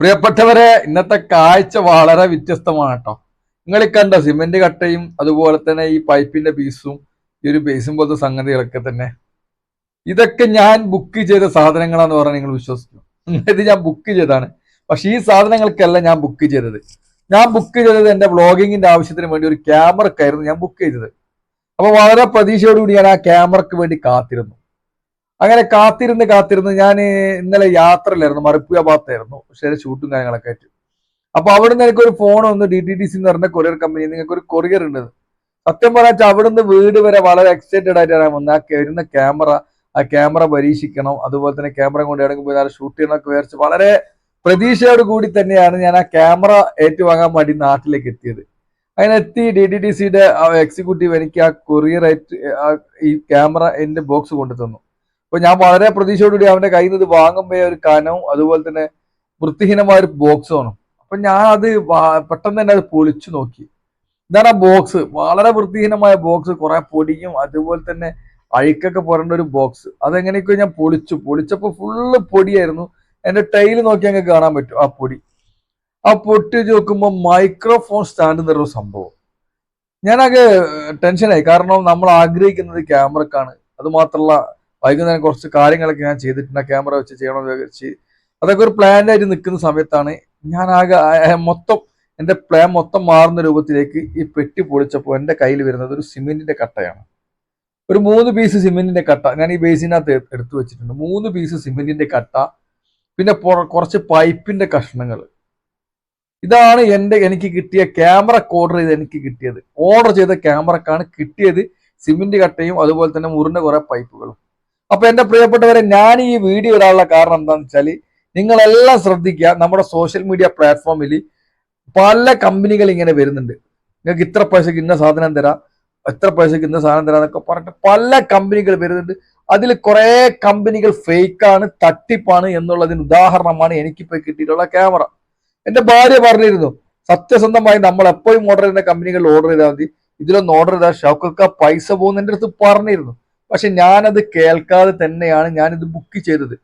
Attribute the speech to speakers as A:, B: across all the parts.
A: പ്രിയപ്പെട്ടവരെ ഇന്നത്തെ കാഴ്ച വളരെ വ്യത്യസ്തമാണ് കേട്ടോ. നിങ്ങൾ കണ്ട സിമെന്റ് കട്ടയും അതുപോലെ തന്നെ ഈ പൈപ്പിന്റെ പീസും ഈ ഒരു ബേസും പോലത്തെ സംഗതികളൊക്കെ തന്നെ. ഇതൊക്കെ ഞാൻ ബുക്ക് ചെയ്ത സാധനങ്ങളാന്ന് പറഞ്ഞാൽ നിങ്ങൾ വിശ്വസിക്കും. ഇത് ഞാൻ ബുക്ക് ചെയ്തതാണ്. പക്ഷെ ഈ സാധനങ്ങൾക്കല്ല ഞാൻ ബുക്ക് ചെയ്തത്. ഞാൻ ബുക്ക് ചെയ്തത് എന്റെ വ്ളോഗിങ്ങിന്റെ ആവശ്യത്തിന് വേണ്ടി ഒരു ക്യാമറക്കായിരുന്നു ഞാൻ ബുക്ക് ചെയ്തത്. അപ്പൊ വളരെ പ്രതീക്ഷയോടുകൂടി ഞാൻ ആ ക്യാമറക്ക് വേണ്ടി കാത്തിരുന്നു. അങ്ങനെ കാത്തിരുന്ന് കാത്തിരുന്ന് ഞാൻ ഇന്നലെ യാത്രയിലായിരുന്നു മറുപ്പിയ ഭാഗത്തായിരുന്നു. പക്ഷേ ഷൂട്ടും കാര്യങ്ങളൊക്കെ ആയിട്ട്. അപ്പൊ അവിടുന്ന് എനിക്ക് ഒരു ഫോൺ വന്നു ഡി ടി ടി സി എന്ന് പറഞ്ഞ കൊറിയർ കമ്പനി നിങ്ങൾക്ക് ഒരു കൊറിയർ ഉണ്ട് സത്യം പറഞ്ഞാൽ അവിടുന്ന് വീട് വരെ വളരെ എക്സൈറ്റഡ് ആയിട്ടാണ് ഞാൻ വന്നത്. ആ വരുന്ന ക്യാമറ ആ ക്യാമറ പരീക്ഷിക്കണം. അതുപോലെ തന്നെ ക്യാമറ കൊണ്ട് എവിടെയെങ്കിലും പോയി നല്ല ഷൂട്ട് ചെയ്യണമൊക്കെ വിചാരിച്ച് വളരെ പ്രതീക്ഷയോട് കൂടി തന്നെയാണ് ഞാൻ ആ ക്യാമറ ഏറ്റുവാങ്ങാൻ വേണ്ടി നാട്ടിലേക്ക് എത്തിയത്. അങ്ങനെ എത്തി ഡി ടി ടി സിയുടെ എക്സിക്യൂട്ടീവ് എനിക്ക് ആ കൊറിയർ ആയിട്ട് ഈ ക്യാമറ എന്റെ ബോക്സ് കൊണ്ടു തന്നു അപ്പൊ ഞാൻ വളരെ പ്രതീക്ഷയോടുകൂടി അവന്റെ കയ്യിൽ നിന്ന് ഇത് വാങ്ങുമ്പോൾ ഒരു കനവും അതുപോലെ തന്നെ വൃത്തിഹീനമായ ഒരു ബോക്സുമാണ് അപ്പൊ ഞാൻ അത് പെട്ടെന്ന് തന്നെ അത് പൊളിച്ചു നോക്കി. ഇതാണ് ആ ബോക്സ് വളരെ വൃത്തിഹീനമായ ബോക്സ് കുറെ പൊടിയും അതുപോലെ തന്നെ അഴുക്കൊക്കെ പുരണ്ട ഒരു ബോക്സ് അതെങ്ങനെയൊക്കെ ഞാൻ പൊളിച്ചു. പൊളിച്ചപ്പോ ഫുള്ള് പൊടിയായിരുന്നു. എന്റെ ടൈൽ നോക്കി അങ്ങ് കാണാൻ പറ്റും ആ പൊടി. ആ പൊട്ടി നോക്കുമ്പോൾ മൈക്രോഫോൺ സ്റ്റാൻഡ് എന്നൊരു സംഭവം. ഞാനൊക്കെ ടെൻഷനായി കാരണം നമ്മൾ ആഗ്രഹിക്കുന്നത് ക്യാമറക്കാണ് അത് മാത്രമല്ല വൈകുന്നേരം കുറച്ച് കാര്യങ്ങളൊക്കെ ഞാൻ ചെയ്തിട്ടുണ്ട്. ക്യാമറ വെച്ച് ചെയ്യണമെന്ന് വിചാരിച്ച്. അതൊക്കെ ഒരു പ്ലാനായിട്ട് നിൽക്കുന്ന സമയത്താണ് ഞാൻ ആകെ മൊത്തം എന്റെ പ്ലാൻ മൊത്തം മാറുന്ന രൂപത്തിലേക്ക് ഈ പെട്ടി പൊളിച്ചപ്പോൾ എന്റെ കയ്യിൽ വരുന്നത് ഒരു സിമെന്റിന്റെ കട്ടയാണ്. ഒരു മൂന്ന് പീസ് സിമെന്റിന്റെ കട്ട ഞാൻ ഈ ബേസിനകത്ത് എടുത്തു വെച്ചിട്ടുണ്ട്. മൂന്ന് പീസ് സിമെന്റിന്റെ കട്ട പിന്നെ കുറച്ച് പൈപ്പിന്റെ കഷ്ണങ്ങൾ. ഇതാണ് എന്റെ എനിക്ക് കിട്ടിയ ക്യാമറ ഓർഡർ ചെയ്ത് എനിക്ക് കിട്ടിയത്. ഓർഡർ ചെയ്ത ക്യാമറക്കാണ് കിട്ടിയത് സിമെന്റ് കട്ടയും അതുപോലെ തന്നെ മുറിന്റെ കുറേ പൈപ്പുകളും അപ്പൊ എന്റെ പ്രിയപ്പെട്ടവരെ ഞാൻ ഈ വീഡിയോ ഇടാനുള്ള കാരണം എന്താണെന്ന് വെച്ചാൽ നിങ്ങളെല്ലാം ശ്രദ്ധിക്കുക നമ്മുടെ സോഷ്യൽ മീഡിയ പ്ലാറ്റ്ഫോമിൽ പല കമ്പനികൾ ഇങ്ങനെ വരുന്നുണ്ട്. നിങ്ങൾക്ക് ഇത്ര പൈസക്ക് ഇന്ന സാധനം തരാം എത്ര പൈസക്ക് ഇന്ന സാധനം തരാം എന്നൊക്കെ പറഞ്ഞിട്ട് പല കമ്പനികൾ വരുന്നുണ്ട്. അതിൽ കുറേ കമ്പനികൾ ഫേക്കാണ് തട്ടിപ്പാണ് എന്നുള്ളതിന് ഉദാഹരണമാണ് എനിക്കിപ്പോ കിട്ടിയിട്ടുള്ള ക്യാമറ എന്റെ ഭാര്യ പറഞ്ഞിരുന്നു സത്യസന്ധമായി നമ്മൾ എപ്പോഴും ഓർഡർ ചെയ്യുന്ന കമ്പനികളിൽ ഓർഡർ ചെയ്താൽ മതി. ഇതിലൊന്ന് ഓർഡർ ചെയ്താൽ ഷൗക്കൊക്കെ പൈസ പോകുന്നതിന്റെ അടുത്ത് പറഞ്ഞിരുന്നു. പക്ഷെ ഞാനത് കേൾക്കാതെ തന്നെയാണ് ഞാനിത് ബുക്ക് ചെയ്തത്.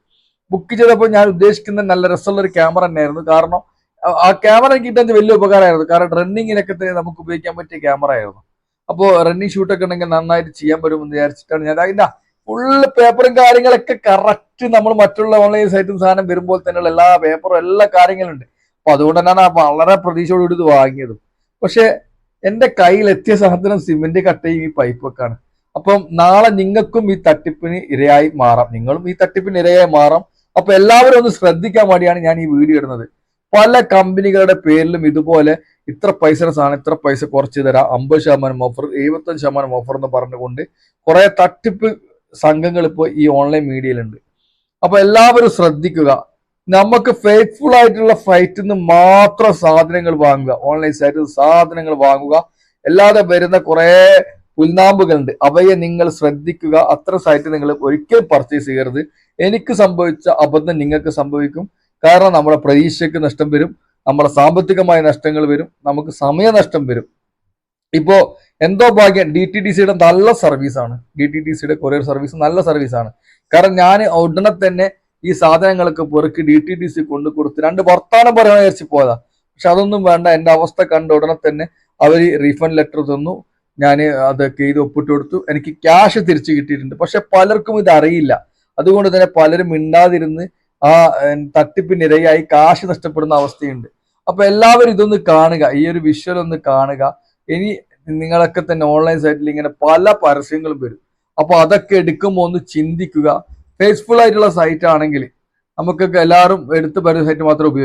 A: ബുക്ക് ചെയ്തപ്പോൾ ഞാൻ ഉദ്ദേശിക്കുന്ന നല്ല രസമുള്ള ഒരു ക്യാമറ തന്നെയായിരുന്നു. കാരണം ആ- ക്യാമറ കിട്ടുന്നത് വലിയ ഉപകാരമായിരുന്നു. കാരണം റണ്ണിങ്ങിനൊക്കെ തന്നെ നമുക്ക് ഉപയോഗിക്കാൻ പറ്റിയ ക്യാമറ ആയിരുന്നു. അപ്പോൾ റണ്ണിങ് ഷൂട്ടൊക്കെ ഉണ്ടെങ്കിൽ നന്നായിട്ട് ചെയ്യാൻ പറ്റുമെന്ന് വിചാരിച്ചിട്ടാണ് ഞാൻ. അതിന്റെ ഫുള്ള് പേപ്പറും കാര്യങ്ങളൊക്കെ കറക്റ്റ് നമ്മൾ മറ്റുള്ള ഓൺലൈൻ സൈറ്റും സാധനം വരുമ്പോൾ തന്നെയുള്ള എല്ലാ പേപ്പറും എല്ലാ കാര്യങ്ങളും ഉണ്ട് അപ്പൊ അതുകൊണ്ട് തന്നെയാണ് വളരെ പ്രതീക്ഷയോടുകൂടി ഇത് വാങ്ങിയത്. പക്ഷേ എന്റെ കയ്യിൽ എത്തിയ സാധനം സിമെന്റ് കട്ടയും ഈ പൈപ്പൊക്കെയാണ് അപ്പം നാളെ നിങ്ങൾക്കും ഈ തട്ടിപ്പിന് ഇരയായി മാറാം. നിങ്ങളും ഈ തട്ടിപ്പിന് ഇരയായി മാറാം. അപ്പൊ എല്ലാവരും ഒന്ന് ശ്രദ്ധിക്കാൻ വേണ്ടിയാണ് ഞാൻ ഈ വീഡിയോ ഇടുന്നത്. പല കമ്പനികളുടെ പേരിലും ഇതുപോലെ ഇത്ര പൈസയുടെ സാധനം ഇത്ര പൈസ കുറച്ച് തരാം. അമ്പത് ശതമാനം ഓഫർ എഴുപത്തഞ്ച് ശതമാനം ഓഫർ എന്ന് പറഞ്ഞുകൊണ്ട് കുറെ തട്ടിപ്പ് സംഘങ്ങൾ ഇപ്പോൾ ഈ ഓൺലൈൻ മീഡിയയിലുണ്ട് അപ്പൊ എല്ലാവരും ശ്രദ്ധിക്കുക. നമുക്ക് ഫെയ്ത്ത്ഫുൾ ആയിട്ടുള്ള ഫ്ലൈറ്റിൽ നിന്ന് മാത്രം സാധനങ്ങൾ വാങ്ങുക. ഓൺലൈൻ സൈറ്റിൽ സാധനങ്ങൾ വാങ്ങുക. അല്ലാതെ വരുന്ന കുറെ പുൽനാമ്പുകളുണ്ട് അവയെ നിങ്ങൾ ശ്രദ്ധിക്കുക. അത്ര സൈറ്റ് നിങ്ങൾ ഒരിക്കലും പർച്ചേസ് ചെയ്യരുത്. എനിക്ക് സംഭവിച്ച അബദ്ധം നിങ്ങൾക്ക് സംഭവിക്കും. കാരണം നമ്മുടെ പ്രതീക്ഷയ്ക്ക് നഷ്ടം വരും. നമ്മുടെ സാമ്പത്തികമായ നഷ്ടങ്ങൾ വരും. നമുക്ക് സമയനഷ്ടം വരും. ഇപ്പോ എന്തോ ഭാഗ്യം. ഡി ടി ഡി സിയുടെ നല്ല സർവീസാണ് ഡി ടി ഡി സിയുടെ കൊറിയർ സർവീസ് നല്ല സർവീസാണ് കാരണം ഞാൻ ഉടനെ തന്നെ ഈ സാധനങ്ങളൊക്കെ പെറുക്കി ഡി ടി ഡി സി കൊണ്ടു കൊടുത്ത് രണ്ട് വർത്താനം പറയാൻ വിചാരിച്ച് പോയതാ. പക്ഷെ അതൊന്നും വേണ്ട. എന്റെ അവസ്ഥ കണ്ട ഉടനെ തന്നെ അവർ റീഫണ്ട് ലെറ്റർ തന്നു. ഞാൻ അതൊക്കെ ഇത് ഒപ്പിട്ട് കൊടുത്തു. എനിക്ക് ക്യാഷ് തിരിച്ചു കിട്ടിയിട്ടുണ്ട്. പക്ഷെ പലർക്കും ഇത് അറിയില്ല. അതുകൊണ്ട് തന്നെ പലരും മിണ്ടാതിരുന്ന് ആ തട്ടിപ്പിനിരയായി കാശ് നഷ്ടപ്പെടുന്ന അവസ്ഥയുണ്ട്. അപ്പൊ എല്ലാവരും ഇതൊന്ന് കാണുക. ഈ ഒരു വിഷ്വൽ ഒന്ന് കാണുക. ഇനി നിങ്ങളൊക്കെ തന്നെ ഓൺലൈൻ സൈറ്റിൽ ഇങ്ങനെ പല പരസ്യങ്ങളും വരും. അപ്പൊ അതൊക്കെ എടുക്കുമ്പോൾ ഒന്ന് ചിന്തിക്കുക. ഫേസ്ഫുൾ ആയിട്ടുള്ള സൈറ്റ് ആണെങ്കിൽ നമുക്കൊക്കെ എല്ലാവരും എടുത്ത് പരസ്യ സൈറ്റ് മാത്രം ഉപയോഗിക്കും.